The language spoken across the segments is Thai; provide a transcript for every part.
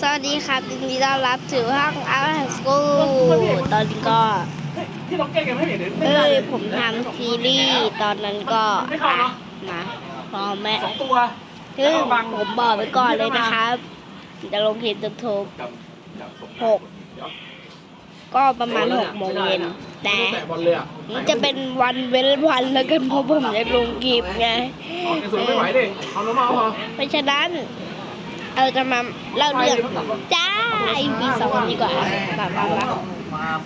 สวัสดีครับยินดีต้อนรับสู่ห้องอาร์ตสกูตอนนี้ก็ที่เราแก้กันไม่เห็นเลยเอ้ยผมทำซีรีส์ตอนนั้นก็อะมาพร้อมแม่สองตัวซึ่งผมบอกไปก่อนเลยนะครับจะลงคลิปทุกหกก็ประมาณหกโมงเย็นแต่แต่บอลเลยอะนี่จะเป็นวันเว้นวันแล้วกันเพราะผมจะลงคลิปไงเอาในส่วนไม่ไหวดิเอาน้ำมาพอเพราะฉะนั้น เราจะมาเล่าเรื่องจ้าไอพีสองดีกว่าแบบว่าละ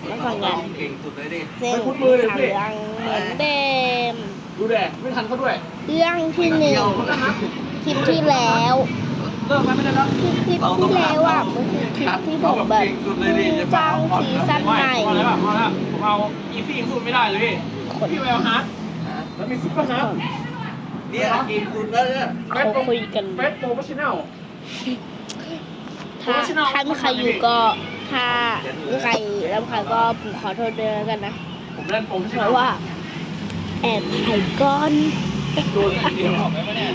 แล้วฟังกันเก่งสุดเลยดิซึ่งทำเรื่องเหมือนเดิมดูแดดไม่ทันเขาด้วย เรื่องที่หนึ่งคลิปที่แล้วเลิกแล้วไม่ได้แล้วคือคลิปที่แล้วอะมันคือคลิปที่ผมแบบสร้างซีซั่นไม่ใหม่พอแล้วพอแล้วผมเอาอีฟี่สู้ไม่ได้เลยพี่พี่แววฮาร์ดแล้วมีซุปเปอร์ฮาร์ดเนี่ยเก่งสุดแล้วเนี่ยเขาคุยกันเฟสโปรเฟชชั่นแนล ถ้าถ้าม่ใครอยู่ก็ถ้าไม่ใครแล้วใครก็ผมขอโทษด้วยกันนะเพราะว่า แอบไข่ก้อนโดนเดียวหรอเนย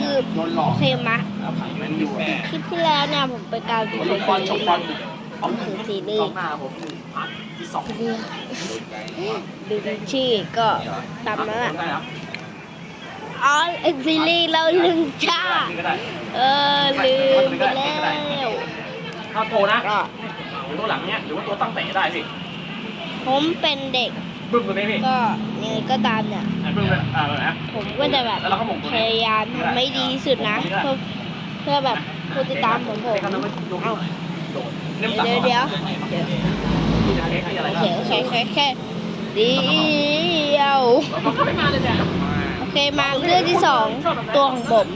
คือโดหลมะคลิปที่แล้วเนี่ยผมไปกาวดูไปดูผมถึงสีนี้ดูชื่อก็ตามนั้นแหละ อ๋อเอ็กซีรีส์เราลืมชานี่ก็ได้เออลืมไปแล้วถ้าโตนะก็หรือตัวหลังเนี้ยหรือว่าตัวตั้งเตะได้พี่ผมเป็นเด็กบึ้มตัวนี้พี่ก็ยังไงก็ตามเนี่ยอะบึ้มเลยอ่าเลยนะผมก็จะแบบแล้วเราก็หม่งตัวพนี้ยายามทำให้ดีที่สุดนะ เพื่อเพื่อแบบผู้ติดตามของผมเอาเอาโดดเดี๋ยวเดี๋ยวเดี๋ยวเดี๋ยวเค้กนี่อะไรโอเคโอเคโอเคโอเคเดียวไม่มา เลยเนี่ยโอเคมาเรื่องที่สองตัวของผม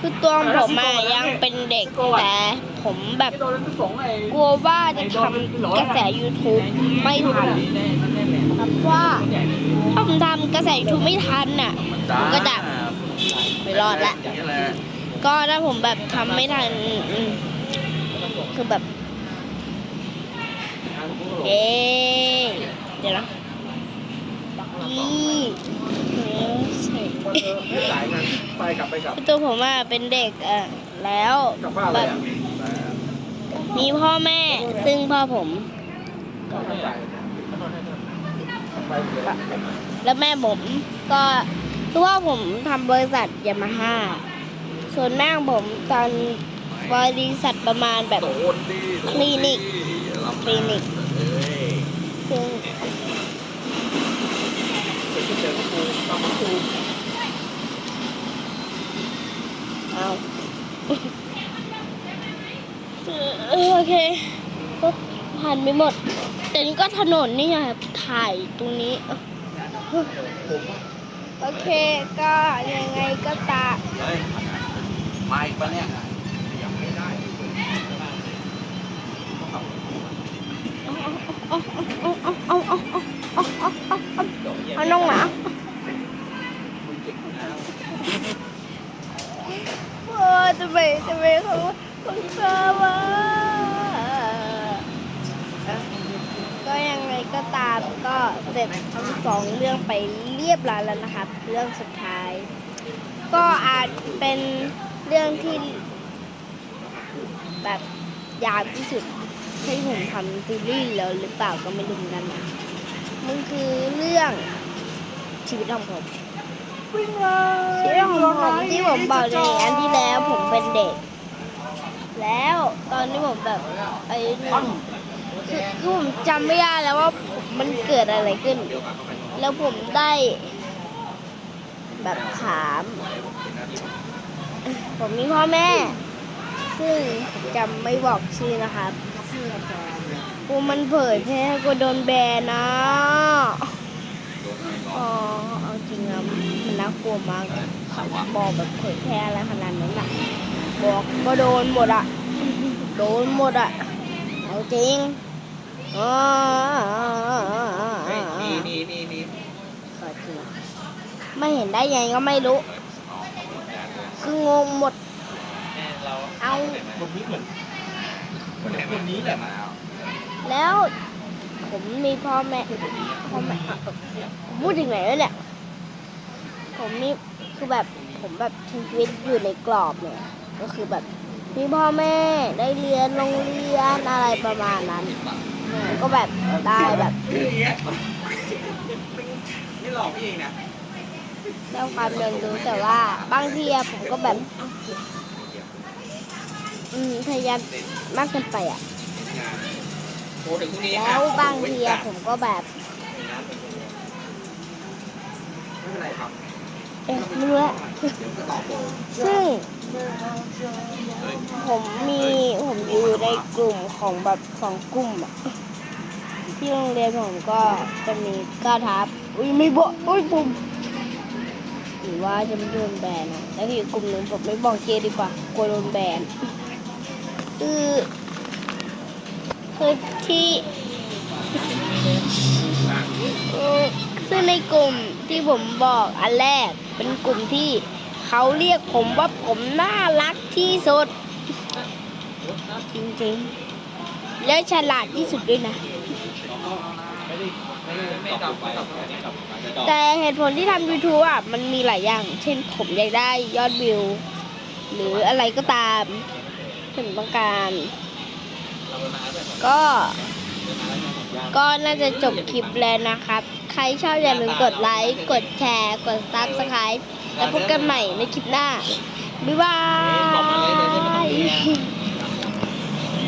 คือตัวของผมอะยังเป็นเด็กแต่ผมแบบกลัวว่าจะทำกระแส YouTube ไม่ทันครับว่าถ้าผมทำกระแส YouTube ไม่ทันน่ะก็จะไม่รอดละก็ถ้าผมแบบทำไม่ทันคือแบบเอ๊ะเดี๋ยวนะ นี่เออใส่หลายงานไปกลับไปกลับตัวผมอะเป็นเด็กอะแล้วกลับบ้านแบเลยบอะมีพ่อแม่ซึ่งพ่อผมแล้วแม่ผมก็คือว่าผมทำบริษัทยามาฮ่าส่วนแม่ของผมตอนบริษัทประมาณแบบโดนดิคลินิกคลินิก เอ้ย ซึ่ง เจอครูตามครู เอาเออโอเค ก็ผ่านไปหมด แต่นี่ก็ถนนนี่ไงถ่ายตรงนี้ โอเคก็ยังไงก็ตามเฮ้ยมาอีกปะเนี่ยเอาเอาเอาเอาเอาเอาเอาเอาเอาเอาน้องหมาโอ้ยทำไมทำไมเขาเขาชอบะก็ยังไงก็ ตามก็เสร็จทั้งสองเรื่องไปเรียบร้อยแล้วนะครับ เรื่องสุดท้าย ก็อาจเป็นเรื่องที่แบบยาวที่สุดที่ผมทำซีรีส์แล้วหรือเปล่าก็ไม่รู้เหมือนกันนะมันคือเรื่องชีวิตของผมชีวิตของผมที่ผมบอกในอันที่แล้วผมเป็นเด็ก แล้วตอนนี้ผมแบบไอ้นี่ คือคือผมจำไม่ได้แล้วว่ามันเกิดอะไรขึ้น แล้วผมได้ แบบถาม ผมมีพ่อแม่ ซึ่งผมจำไม่บอกชื่อนะครับกูมันเผยแพร่กูโดนแบนนะอ๋อเอาจริงอะมันน่ากลัวมากบอกแบบเผยแพร่อะไรขนาดนั้นอะบอกก็โดนหมดอะโดนหมดอะเอาจริง อ๋อเฮ้ยมีมีมีมีขอจริงไม่เห็นได้ยังไงก็ไม่รู้ คืองงหมดเอา คนนี้เหมือนคนนี้คนนี้แหละมาเอาแล้ว ผมมีพ่อแม่พ่อแม่ผมพูดถึงไหนแล้วเนี่ย ผมนี่คือแบบผมแบบใช้ชีวิตอยู่ในกรอบเนี่ย ก็คือแบบมีพ่อแม่ได้เรียนโรงเรียนอะไรประมาณนั้น ก็แบบได้แบบนี่หลอกพี่เองนะได้ความเรียนรู้แต่ว่าบางทีอะผมก็แบบ อืมพยายามมากเกินไปอะโทรถึงพรุ่งนี้แล้วบางทีอะผมก็แบบไม่เป็นไรครับเอ๊ะไม่รู้อะเดี๋ยวก็ตอบผมซึ่งผมมีผมอยู่ในกลุ่มของแบบสองกลุ่มอะ ที่โรงเรียนผมก็จะมีก้าทับ อุ้ยไม่บอกอุ้ยผมหรือว่าจะไม่โดนแบนนะแล้วอีกกลุ่มหนึ่งผมไม่บอกเจดีกว่ากลัวโดนแบนคือคือที่ซึ่งในกลุ่มที่ผมบอกอันแรกเป็นกลุ่มที่เขาเรียกผมว่าผมน่ารักที่สุด จริงๆ และฉลาดที่สุดด้วยนะ ไม่ได้ไม่ได้ไม่ตอบไปไม่ได้ตอบไปจะตอบแต่เหตุผลที่ทำ YouTube อะมันมีหลายอย่าง เช่นผมอยากได้ยอดวิว หรืออะไรก็ตามที่ผมต้องการ ก็ ก็น่าจะจบคลิปแล้วนะครับ ใครชอบอย่าลืมกดไลค์ กดแชร์ กดซับสไครต์แล้วพบกันใหม่ในคลิปหน้า บ๊ายบาย